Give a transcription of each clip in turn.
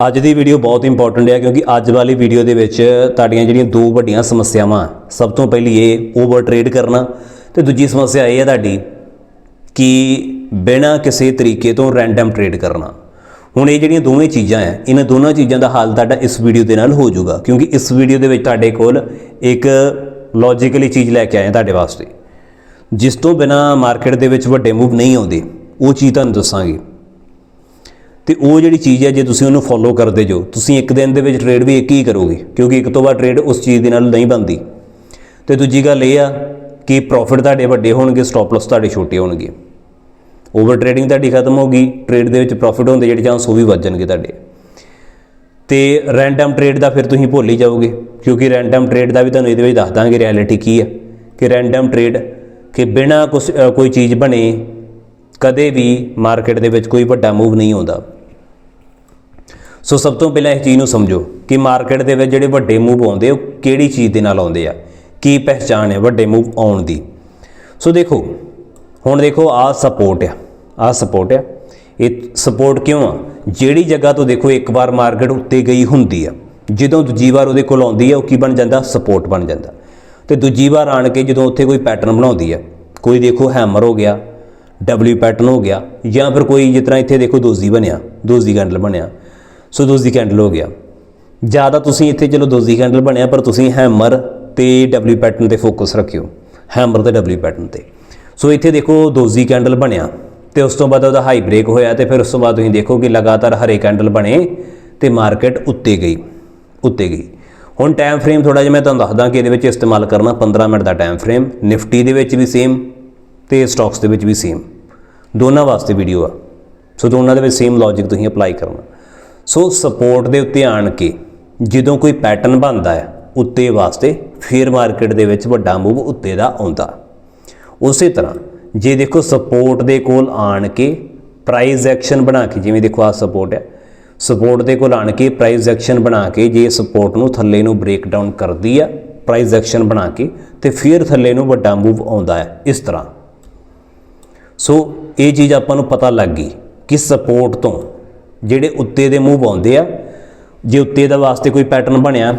ਅੱਜ ਦੀ ਵੀਡੀਓ ਬਹੁਤ ਇੰਪੋਰਟੈਂਟ ਹੈ ਕਿਉਂਕਿ ਅੱਜ ਵਾਲੀ ਵੀਡੀਓ ਦੇ ਵਿੱਚ ਤੁਹਾਡੀਆਂ ਜਿਹੜੀਆਂ ਦੋ ਵੱਡੀਆਂ ਸਮੱਸਿਆਵਾਂ, ਸਭ ਤੋਂ ਪਹਿਲੀ ਇਹ ਓਵਰ ਟ੍ਰੇਡ ਕਰਨਾ ਤੇ ਦੂਜੀ ਸਮੱਸਿਆ ਇਹ ਹੈ ਤੁਹਾਡੀ ਕਿ ਬਿਨਾਂ ਕਿਸੇ ਤਰੀਕੇ ਤੋਂ ਰੈਂਡਮ ਟ੍ਰੇਡ ਕਰਨਾ। ਹੁਣ ਇਹ ਜਿਹੜੀਆਂ ਦੋਵੇਂ ਚੀਜ਼ਾਂ ਹੈ, ਇਹਨਾਂ ਦੋਨਾਂ ਚੀਜ਼ਾਂ ਦਾ ਹੱਲ ਤੁਹਾਡਾ ਇਸ ਵੀਡੀਓ ਦੇ ਨਾਲ ਹੋ ਜਾਊਗਾ ਕਿਉਂਕਿ ਇਸ ਵੀਡੀਓ ਦੇ ਵਿੱਚ ਤੁਹਾਡੇ ਕੋਲ ਇੱਕ ਲੌਜੀਕਲੀ ਚੀਜ਼ ਲੈ ਕੇ ਆਏ ਤੁਹਾਡੇ ਵਾਸਤੇ। ਜਿਸ ਤੋਂ ਬਿਨਾ ਮਾਰਕੀਟ ਦੇ ਵਿੱਚ ਵੱਡੇ ਮੂਵ ਨਹੀਂ ਆਉਂਦੇ, ਉਹ ਚੀਜ਼ ਤੁਹਾਨੂੰ ਦੱਸਾਂਗੇ। ਤੇ ਉਹ ਜਿਹੜੀ ਚੀਜ਼ ਹੈ, ਜੇ ਤੁਸੀਂ ਉਹਨੂੰ ਫੋਲੋ ਕਰਦੇ ਜੋ, ਤੁਸੀਂ ਇੱਕ ਦਿਨ ਦੇ ਵਿੱਚ ਟ੍ਰੇਡ ਵੀ ਇੱਕ ਹੀ ਕਰੋਗੇ, ਕਿਉਂਕਿ ਇੱਕ ਤੋਂ ਬਾਅਦ ਟ੍ਰੇਡ ਉਸ ਚੀਜ਼ ਦੇ ਨਾਲ ਨਹੀਂ ਬਣਦੀ। ਤੇ ਦੂਜੀ ਗੱਲ ਇਹ ਆ ਕਿ ਪ੍ਰੋਫਿਟ ਤੁਹਾਡੇ ਵੱਡੇ ਹੋਣਗੇ ਸਟਾਪ ਲਾਸ ਤੁਹਾਡੇ ਛੋਟੇ ਹੋਣਗੇ। ਓਵਰ ਟ੍ਰੇਡਿੰਗ ਤੁਹਾਡੀ ਖਤਮ ਹੋ ਗਈ ਟ੍ਰੇਡ ਦੇ ਵਿੱਚ ਪ੍ਰੋਫਿਟ ਹੋਣ ਦੇ ਜਿਹੜੇ ਚਾਂਸ ਉਹ ਵੀ ਵੱਧ ਜਾਣਗੇ ਤੁਹਾਡੇ। ਤੇ ਰੈਂਡਮ ਟ੍ਰੇਡ ਦਾ ਫਿਰ ਤੁਸੀਂ ਭੁੱਲ ਹੀ ਜਾਓਗੇ, ਕਿਉਂਕਿ ਰੈਂਡਮ ਟ੍ਰੇਡ ਦਾ ਵੀ ਤੁਹਾਨੂੰ ਇਹਦੇ ਵਿੱਚ ਦੱਸ ਦਾਂਗੇ ਰਿਐਲਿਟੀ ਕੀ ਹੈ ਕਿ ਰੈਂਡਮ ਟ੍ਰੇਡ ਕਿ ਬਿਨਾਂ ਕੁਛ ਕੋਈ ਚੀਜ਼ ਬਣੇ, ਕਦੇ ਵੀ ਮਾਰਕੀਟ ਦੇ ਵਿੱਚ ਕੋਈ ਵੱਡਾ ਮੂਵ ਨਹੀਂ ਆਉਂਦਾ। ਸੋ ਸਭ ਤੋਂ ਪਹਿਲਾਂ ਇਸ ਚੀਜ਼ ਨੂੰ ਸਮਝੋ ਕਿ ਮਾਰਕੀਟ ਦੇ ਵਿੱਚ ਜਿਹੜੇ ਵੱਡੇ ਮੂਵ ਆਉਂਦੇ ਉਹ ਕਿਹੜੀ ਚੀਜ਼ ਦੇ ਨਾਲ ਆਉਂਦੇ ਆ? ਕੀ ਪਹਿਚਾਣ ਹੈ ਵੱਡੇ ਮੂਵ ਆਉਣ ਦੀ? ਸੋ ਦੇਖੋ, ਹੁਣ ਦੇਖੋ ਆਹ ਸਪੋਰਟ ਆ ਆਹ ਸਪੋਰਟ ਆ। ਇਹ ਸਪੋਰਟ ਕਿਉਂ ਆ? ਜਿਹੜੀ ਜਗ੍ਹਾ ਤੋਂ ਦੇਖੋ ਇੱਕ ਵਾਰ ਮਾਰਕੀਟ ਉੱਤੇ ਗਈ ਹੁੰਦੀ ਆ, ਜਦੋਂ ਦੂਜੀ ਵਾਰ ਉਹਦੇ ਕੋਲ ਆਉਂਦੀ ਆ, ਉਹ ਕੀ ਬਣ ਜਾਂਦਾ? ਸਪੋਰਟ ਬਣ ਜਾਂਦਾ। ਤੇ ਦੂਜੀ ਵਾਰ ਆਣ ਕੇ ਜਦੋਂ ਉੱਥੇ ਕੋਈ ਪੈਟਰਨ ਬਣਾਉਂਦੀ ਆ, ਕੋਈ ਦੇਖੋ ਹੈਮਰ ਹੋ ਗਿਆ ਡਬਲਯੂ ਪੈਟਰਨ ਹੋ ਗਿਆ, ਜਾਂ ਫਿਰ ਕੋਈ ਜਿਸ ਤਰ੍ਹਾਂ ਇੱਥੇ ਦੇਖੋ ਦੋਜ਼ੀ ਬਣਿਆ, ਦੋਜ਼ੀ ਕੈਂਡਲ ਬਣਿਆ ਸੋ ਦੋਜ਼ੀ ਕੈਂਡਲ ਹੋ ਗਿਆ। ਜ਼ਿਆਦਾ ਤੁਸੀਂ ਇੱਥੇ ਚਲੋ ਦੋਜ਼ੀ ਕੈਂਡਲ ਬਣਿਆ, ਪਰ ਤੁਸੀਂ ਹੈਮਰ ਤੇ ਡਬਲਯੂ ਪੈਟਰਨ ਤੇ ਫੋਕਸ ਰੱਖਿਓ। ਹੈਮਰ ਤੇ ਡਬਲਯੂ ਪੈਟਰਨ ਤੇ। ਸੋ ਇੱਥੇ ਦੇਖੋ ਦੋਜ਼ੀ ਕੈਂਡਲ ਬਣਿਆ, ਤੇ ਉਸ ਤੋਂ ਬਾਅਦ ਉਹਦਾ ਹਾਈ ਬ੍ਰੇਕ ਹੋਇਆ, ਤੇ ਫਿਰ ਉਸ ਤੋਂ ਬਾਅਦ ਤੁਸੀਂ ਦੇਖੋ ਕਿ ਲਗਾਤਾਰ ਹਰੇ ਕੈਂਡਲ ਬਣੇ, ਤੇ ਮਾਰਕੀਟ ਉੱਤੇ ਗਈ ਉੱਤੇ ਗਈ। ਹੁਣ ਟਾਈਮ ਫਰੇਮ ਥੋੜਾ ਜਿਹਾ ਮੈਂ ਤੁਹਾਨੂੰ ਦੱਸਦਾ ਕਿ ਇਹਦੇ ਵਿੱਚ ਇਸਤੇਮਾਲ ਕਰਨਾ 15 ਮਿੰਟ ਦਾ ਟਾਈਮ ਫਰੇਮ ਨਿਫਟੀ ਦੇ ਵਿੱਚ ਵੀ ਸੇਮ ਤੇ ਸਟਾਕਸ ਦੇ ਵਿੱਚ ਵੀ ਸੇਮ ਦੋਨਾਂ ਵਾਸਤੇ ਵੀਡੀਓ ਆ। ਸੋ ਦੋਨਾਂ ਦੇ ਵਿੱਚ ਸੇਮ ਲੌਜੀਕ ਤੁਸੀਂ ਅਪਲਾਈ ਕਰਨਾ। ਸੋ ਸਪੋਰਟ ਦੇ ਉੱਤੇ ਆਣ ਕੇ ਜਦੋਂ ਕੋਈ ਪੈਟਰਨ ਬਣਦਾ ਹੈ, ਉੱਤੇ ਵਾਸਤੇ ਫਿਰ ਮਾਰਕੀਟ ਦੇ ਵਿੱਚ ਵੱਡਾ ਮੂਵ ਉੱਤੇ ਦਾ ਆਉਂਦਾ। ਉਸੇ ਤਰ੍ਹਾਂ ਜੇ ਦੇਖੋ ਸਪੋਰਟ ਦੇ ਕੋਲ ਆਣ ਕੇ ਪ੍ਰਾਈਸ ਐਕਸ਼ਨ ਬਣਾ ਕੇ, ਜਿਵੇਂ ਦੇਖੋ ਆ ਸਪੋਰਟ ਹੈ ਸਪੋਰਟ ਦੇ ਕੋਲ ਆਣ ਕੇ ਪ੍ਰਾਈਸ ਐਕਸ਼ਨ ਬਣਾ ਕੇ ਜੇ ਸਪੋਰਟ ਨੂੰ ਥੱਲੇ ਨੂੰ ਬ੍ਰੇਕ ਡਾਊਨ ਕਰਦੀ ਆ ਪ੍ਰਾਈਸ ਐਕਸ਼ਨ ਬਣਾ ਕੇ, ਤੇ ਫਿਰ ਥੱਲੇ ਨੂੰ ਵੱਡਾ ਮੂਵ ਆਉਂਦਾ ਹੈ, ਇਸ ਤਰ੍ਹਾਂ। ਸੋ ਇਹ ਚੀਜ਼ ਆਪਾਂ ਨੂੰ ਪਤਾ ਲੱਗ ਗਈ ਕਿ ਸਪੋਰਟ ਤੋਂ ਜਿਹੜੇ ਉੱਤੇ ਦੇ ਮੂਵ ਆਉਂਦੇ ਆ, ਜੇ ਉੱਤੇ ਦਾ ਵਾਸਤੇ ਕੋਈ ਪੈਟਰਨ ਬਣਿਆ,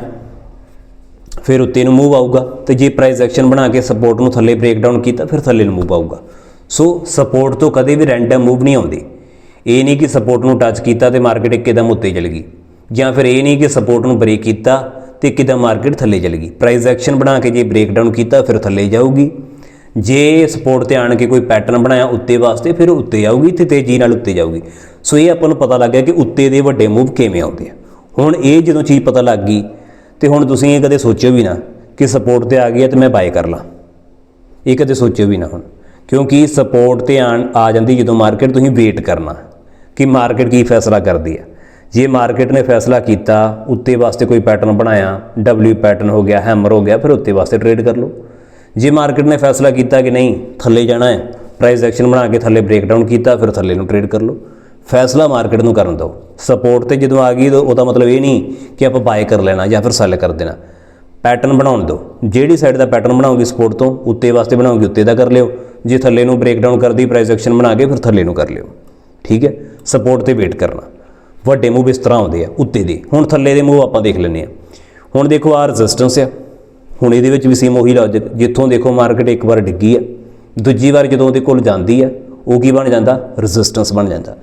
ਫਿਰ ਉੱਤੇ ਨੂੰ ਮੂਵ ਆਊਗਾ ਤੇ ਜੇ ਪ੍ਰਾਈਸ ਐਕਸ਼ਨ ਬਣਾ ਕੇ ਸਪੋਰਟ ਨੂੰ ਥੱਲੇ ਬ੍ਰੇਕ ਡਾਊਨ ਕੀਤਾ, ਫਿਰ ਥੱਲੇ ਨੂੰ ਮੂਵ ਆਊਗਾ ਸੋ ਸਪੋਰਟ ਤੋਂ ਕਦੇ ਵੀ ਰੈਂਡਮ ਮੂਵ ਨਹੀਂ ਆਉਂਦੀ। ਇਹ ਨਹੀਂ ਕਿ ਸਪੋਰਟ ਨੂੰ ਟੱਚ ਕੀਤਾ ਤੇ ਮਾਰਕੀਟ ਇੱਕਦਮ ਉੱਤੇ ਚਲ ਗਈ, ਜਾਂ ਫਿਰ ਇਹ ਨਹੀਂ ਕਿ ਸਪੋਰਟ ਨੂੰ ਬ੍ਰੇਕ ਕੀਤਾ ਤੇ ਇੱਕਦਮ ਮਾਰਕੀਟ ਥੱਲੇ ਚਲ ਗਈ। ਪ੍ਰਾਈਸ ਐਕਸ਼ਨ ਬਣਾ ਕੇ ਜੇ ਬ੍ਰੇਕ ਡਾਊਨ ਕੀਤਾ, ਫਿਰ ਥੱਲੇ ਜਾਊਗੀ। ਜੇ ਸਪੋਰਟ ਤੇ ਆਣ ਕੇ ਕੋਈ ਪੈਟਰਨ ਬਣਾਇਆ ਉੱਤੇ ਵਾਸਤੇ, ਫਿਰ ਉੱਤੇ ਜਾਊਗੀ ਤੇ ਤੇਜ਼ੀ ਨਾਲ ਉੱਤੇ ਜਾਊਗੀ। ਸੋ ਇਹ ਆਪਾਂ ਨੂੰ ਪਤਾ ਲੱਗ ਗਿਆ ਕਿ ਉੱਤੇ ਦੇ ਵੱਡੇ ਮੂਵ ਕਿਵੇਂ ਆਉਂਦੇ ਆ। ਹੁਣ ਇਹ ਜਦੋਂ ਚੀਜ਼ ਪਤਾ ਲੱਗ ਗਈ, ਤੇ ਹੁਣ ਤੁਸੀਂ ਇਹ ਕਦੇ ਸੋਚਿਓ ਵੀ ਨਾ ਕਿ ਸਪੋਰਟ ਤੇ ਆ ਗਈ ਹੈ ਤੇ ਮੈਂ ਬਾਏ ਕਰ ਲਾਂ। ਇਹ ਕਦੇ ਸੋਚਿਓ ਵੀ ਨਾ ਹੁਣ। ਕਿਉਂਕਿ ਸਪੋਰਟ ਤੇ ਆਣ, ਆ ਜਾਂਦੀ ਜਦੋਂ ਮਾਰਕੀਟ ਤੁਸੀਂ ਵੇਟ ਕਰਨਾ, ਕਿ ਮਾਰਕੀਟ ਕੀ ਫੈਸਲਾ ਕਰਦੀ ਹੈ। ਜੇ ਮਾਰਕੀਟ ਨੇ ਫੈਸਲਾ ਕੀਤਾ, ਉੱਤੇ ਵਾਸਤੇ ਕੋਈ ਪੈਟਰਨ ਬਣਾਇਆ ਡਬਲਯੂ ਪੈਟਰਨ ਹੋ ਗਿਆ ਹੈਮਰ ਹੋ ਗਿਆ, ਫਿਰ ਉੱਤੇ ਵਾਸਤੇ ਟ੍ਰੇਡ ਕਰ ਲਓ। ਜੇ ਮਾਰਕੀਟ ਨੇ ਫੈਸਲਾ ਕੀਤਾ ਕਿ ਨਹੀਂ, ਥੱਲੇ ਜਾਣਾ ਹੈ ਪ੍ਰਾਈਸ ਐਕਸ਼ਨ ਬਣਾ ਕੇ ਥੱਲੇ ਬ੍ਰੇਕਡਾਊਨ ਕੀਤਾ, ਫਿਰ ਥੱਲੇ ਨੂੰ ਟ੍ਰੇਡ ਕਰ ਲਓ। ਫੈਸਲਾ ਮਾਰਕੀਟ ਨੂੰ ਕਰਨ ਦਿਓ। ਸਪੋਰਟ ਤੇ ਜਦੋਂ ਆ ਗਈ, ਤਾਂ ਉਹਦਾ ਮਤਲਬ ਇਹ ਨਹੀਂ ਕਿ ਆਪਾਂ ਬਾਏ ਕਰ ਲੈਣਾ ਜਾਂ ਫਿਰ ਸੈਲ ਕਰ ਦੇਣਾ। ਪੈਟਰਨ ਬਣਾਉਣ ਦਿਓ। ਜਿਹੜੀ ਸਾਈਡ ਦਾ ਪੈਟਰਨ ਬਣਾਉਂਗੀ ਸਪੋਰਟ ਤੋਂ, ਉੱਤੇ ਵਾਸਤੇ ਬਣਾਉਂਗੀ ਉੱਤੇ ਦਾ ਕਰ ਲਿਓ। ਜੇ ਥੱਲੇ ਨੂੰ ਬ੍ਰੇਕਡਾਊਨ ਕਰਦੀ ਪ੍ਰਾਈਸ ਐਕਸ਼ਨ ਬਣਾ ਕੇ ਫਿਰ ਥੱਲੇ ਨੂੰ ਕਰ ਲਿਓ। ਠੀਕ ਹੈ? ਸਪੋਰਟ ਤੇ ਵੇਟ ਕਰਨਾ। ਵੱਡੇ ਮੂਵ ਇਸ ਤਰ੍ਹਾਂ ਆਉਂਦੇ ਆ, ਉੱਤੇ ਦੇ। ਹੁਣ ਥੱਲੇ ਦੇ ਮੂਵ ਆਪਾਂ ਦੇਖ ਲੈਂਦੇ ਆ ਹੁਣ ਦੇਖੋ ਆ ਰੈਜ਼ਿਸਟੈਂਸ ਆ। ਹੁਣ ਇਹਦੇ ਵਿੱਚ ਵੀ ਸੇਮ ਉਹੀ ਲੌਜਿਕ ਜਿੱਥੋਂ ਦੇਖੋ ਮਾਰਕੀਟ ਇੱਕ ਵਾਰ ਡਿੱਗੀ ਆ ਦੂਜੀ ਵਾਰ ਜਦੋਂ ਉਹਦੇ ਕੋਲ ਜਾਂਦੀ ਆ ਉਹ ਕੀ ਬਣ ਜਾਂਦਾ? ਰੈਜ਼ਿਸਟੈਂਸ ਬਣ ਜਾਂਦਾ।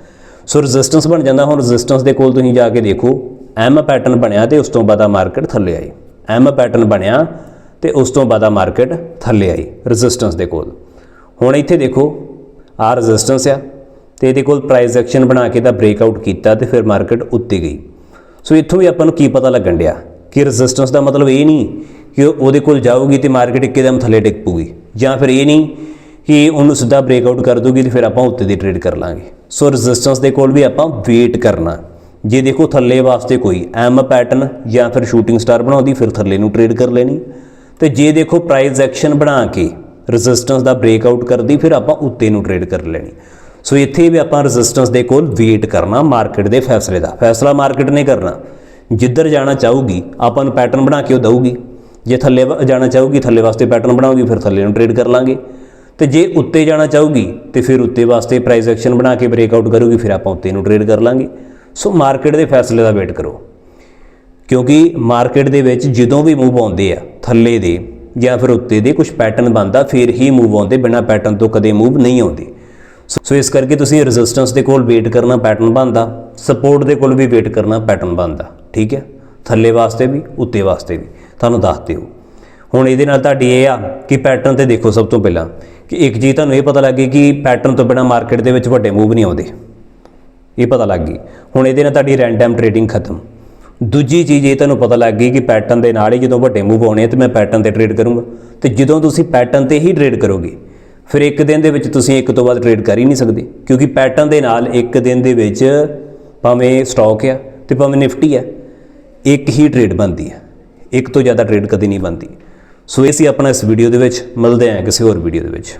ਸੋ ਰੈਜ਼ਿਸਟੈਂਸ ਬਣ ਜਾਂਦਾ, ਹੁਣ ਰੈਜ਼ਿਸਟੈਂਸ ਦੇ ਕੋਲ ਤੁਸੀਂ ਜਾ ਕੇ ਦੇਖੋ ਐਮ ਪੈਟਰਨ ਬਣਿਆ ਤੇ ਉਸ ਤੋਂ ਬਾਅਦ ਆ ਮਾਰਕੀਟ ਥੱਲੇ ਆਈ। ਐਮ ਪੈਟਰਨ ਬਣਿਆ ਤੇ ਉਸ ਤੋਂ ਬਾਅਦ ਆ ਮਾਰਕੀਟ ਥੱਲੇ ਆਈ ਰੈਜ਼ਿਸਟੈਂਸ ਦੇ ਕੋਲ। ਹੁਣ ਇੱਥੇ ਦੇਖੋ, ਆ ਰੈਜ਼ਿਸਟੈਂਸ ਆ ਤੇ ਇਹਦੇ ਕੋਲ ਪ੍ਰਾਈਸ ਐਕਸ਼ਨ ਬਣਾ ਕੇ ਤਾਂ ਬ੍ਰੇਕਆਊਟ ਕੀਤਾ ਤੇ ਫਿਰ ਮਾਰਕੀਟ ਉੱਤੇ ਗਈ। ਸੋ ਇੱਥੋਂ ਵੀ ਆਪਾਂ ਨੂੰ ਕੀ ਪਤਾ ਲੱਗਣ ਡਿਆ ਕਿ ਰੈਜ਼ਿਸਟੈਂਸ ਦਾ ਮਤਲਬ ਇਹ ਨਹੀਂ ਕਿ ਉਹਦੇ ਕੋਲ ਜਾਊਗੀ ਤੇ ਮਾਰਕੀਟ ਇੱਕਦਮ ਥੱਲੇ ਡਿੱਗ ਪੂਗੀ ਜਾਂ ਫਿਰ ਇਹ ਨਹੀਂ ਕਿ ਉਹਨੂੰ ਸਿੱਧਾ ਬ੍ਰੇਕਆਊਟ ਕਰ ਦੂਗੀ ਤੇ ਫਿਰ ਆਪਾਂ ਉੱਤੇ ਦੀ ਟ੍ਰੇਡ ਕਰ ਲਾਂਗੇ। ਸੋ ਰੈਜ਼ਿਸਟੈਂਸ ਦੇ ਕੋਲ ਵੀ ਆਪਾਂ ਵੇਟ ਕਰਨਾ। ਜੇ ਦੇਖੋ ਥੱਲੇ ਵਾਸਤੇ ਕੋਈ ਐਮ ਪੈਟਰਨ ਜਾਂ ਫਿਰ ਸ਼ੂਟਿੰਗ ਸਟਾਰ ਬਣਾਉਂਦੀ, ਫਿਰ ਥੱਲੇ ਨੂੰ ਟ੍ਰੇਡ ਕਰ ਲੈਣੀ। ਤੇ ਜੇ ਦੇਖੋ ਪ੍ਰਾਈਸ ਐਕਸ਼ਨ ਬਣਾ ਕੇ ਰੈਜ਼ਿਸਟੈਂਸ ਦਾ ਬ੍ਰੇਕ ਆਊਟ ਕਰਦੀ, ਫਿਰ ਆਪਾਂ ਉੱਤੇ ਨੂੰ ਟ੍ਰੇਡ ਕਰ ਲੈਣੀ। ਸੋ ਇੱਥੇ ਵੀ ਆਪਾਂ ਰੈਜ਼ਿਸਟੈਂਸ ਦੇ ਕੋਲ ਵੇਟ ਕਰਨਾ ਮਾਰਕੀਟ ਦੇ ਫੈਸਲੇ ਦਾ। ਫੈਸਲਾ ਮਾਰਕੀਟ ਨੇ ਕਰਨਾ। ਜਿੱਧਰ ਜਾਣਾ ਚਾਹੂਗੀ, ਆਪਾਂ ਨੂੰ ਪੈਟਰਨ ਬਣਾ ਕੇ ਉਹ ਦਊਗੀ। ਜੇ ਥੱਲੇ ਵ- ਜਾਣਾ ਚਾਹੂਗੀ, ਥੱਲੇ ਵਾਸਤੇ ਪੈਟਰਨ ਬਣਾਉਗੀ, ਫਿਰ ਥੱਲੇ ਨੂੰ ਟ੍ਰੇਡ ਕਰ ਲਾਂਗੇ। ਤੇ ਜੇ ਉੱਤੇ ਜਾਣਾ ਚਾਹੂਗੀ, ਤੇ ਫਿਰ ਉੱਤੇ ਵਾਸਤੇ ਪ੍ਰਾਈਸ ਐਕਸ਼ਨ ਬਣਾ ਕੇ ਬ੍ਰੇਕਆਊਟ ਕਰੂਗੀ, ਫਿਰ ਆਪਾਂ ਉੱਤੇ ਨੂੰ ਟ੍ਰੇਡ ਕਰ ਲਾਂਗੇ। ਸੋ ਮਾਰਕੀਟ ਦੇ ਫੈਸਲੇ ਦਾ ਵੇਟ ਕਰੋ। ਕਿਉਂਕਿ ਮਾਰਕੀਟ ਦੇ ਵਿੱਚ ਜਦੋਂ ਵੀ ਮੂਵ ਆਉਂਦੇ ਆ, ਥੱਲੇ ਦੇ ਜਾਂ ਫਿਰ ਉੱਤੇ ਦੇ ਕੁਝ ਪੈਟਰਨ ਬਣਦਾ, ਫਿਰ ਹੀ ਮੂਵ ਆਉਂਦੇ, ਬਿਨਾ ਪੈਟਰਨ ਤੋਂ ਕਦੇ ਮੂਵ ਨਹੀਂ ਆਉਂਦੇ। ਸੋ ਸੋ ਇਸ ਕਰਕੇ ਤੁਸੀਂ ਰੈਜ਼ਿਸਟੈਂਸ ਦੇ ਕੋਲ ਵੇਟ ਕਰਨਾ ਪੈਟਰਨ ਬਣਦਾ ਸਪੋਰਟ ਦੇ ਕੋਲ ਵੀ ਵੇਟ ਕਰਨਾ ਪੈਟਰਨ ਬਣਦਾ, ਠੀਕ ਹੈ? ਥੱਲੇ ਵਾਸਤੇ ਵੀ, ਉੱਤੇ ਵਾਸਤੇ ਵੀ। ਤੁਹਾਨੂੰ ਦੱਸ ਦਿਓ। ਹੁਣ ਇਹਦੇ ਨਾਲ ਤੁਹਾਡੀ ਇਹ ਆ ਕਿ ਪੈਟਰਨ ਤੇ ਦੇਖੋ ਸਭ ਤੋਂ ਪਹਿਲਾਂ ਕਿ ਇੱਕ ਚੀਜ਼ ਤੁਹਾਨੂੰ ਇਹ ਪਤਾ ਲੱਗ ਗਈ ਕਿ ਪੈਟਰਨ ਤੋਂ ਬਿਨਾ ਮਾਰਕੀਟ ਦੇ ਵਿੱਚ ਵੱਡੇ ਮੂਵ ਨਹੀਂ ਆਉਂਦੇ। ਇਹ ਪਤਾ ਲੱਗ ਗਈ। ਹੁਣ ਇਹਦੇ ਨਾਲ ਤੁਹਾਡੀ ਰੈਂਡਮ ਟ੍ਰੇਡਿੰਗ ਖਤਮ। ਦੂਜੀ ਚੀਜ਼ ਇਹ ਤੁਹਾਨੂੰ ਪਤਾ ਲੱਗ ਗਈ ਕਿ ਪੈਟਰਨ ਦੇ ਨਾਲ ਹੀ ਜਦੋਂ ਵੱਡੇ ਮੂਵ ਆਉਣੇ ਆ ਤੇ ਮੈਂ ਪੈਟਰਨ ਤੇ ਟ੍ਰੇਡ ਕਰੂੰਗਾ। ਤੇ ਜਦੋਂ ਤੁਸੀਂ ਪੈਟਰਨ ਤੇ ਹੀ ਟ੍ਰੇਡ ਕਰੋਗੇ, ਫਿਰ ਇੱਕ ਦਿਨ ਦੇ ਵਿੱਚ ਤੁਸੀਂ ਇੱਕ ਤੋਂ ਬਾਅਦ ਟ੍ਰੇਡ ਕਰ ਹੀ ਨਹੀਂ ਸਕਦੇ। ਕਿਉਂਕਿ ਪੈਟਰਨ ਦੇ ਨਾਲ ਇੱਕ ਦਿਨ ਦੇ ਵਿੱਚ ਭਾਵੇਂ ਸਟਾਕ ਆ ਤੇ ਭਾਵੇਂ ਨਿਫਟੀ ਆ, ਇੱਕ ਹੀ ਟ੍ਰੇਡ ਬਣਦੀ ਹੈ ਇੱਕ ਤੋਂ ਜ਼ਿਆਦਾ ਟ੍ਰੇਡ ਕਦੀ ਨਹੀਂ ਬਣਦੀ। ਸੋ ਇਹ ਸੀ ਆਪਣਾ ਇਸ ਵੀਡੀਓ ਦੇ ਵਿੱਚ, ਮਿਲਦੇ ਹਾਂ ਕਿਸੇ ਹੋਰ ਵੀਡੀਓ ਦੇ ਵਿੱਚ।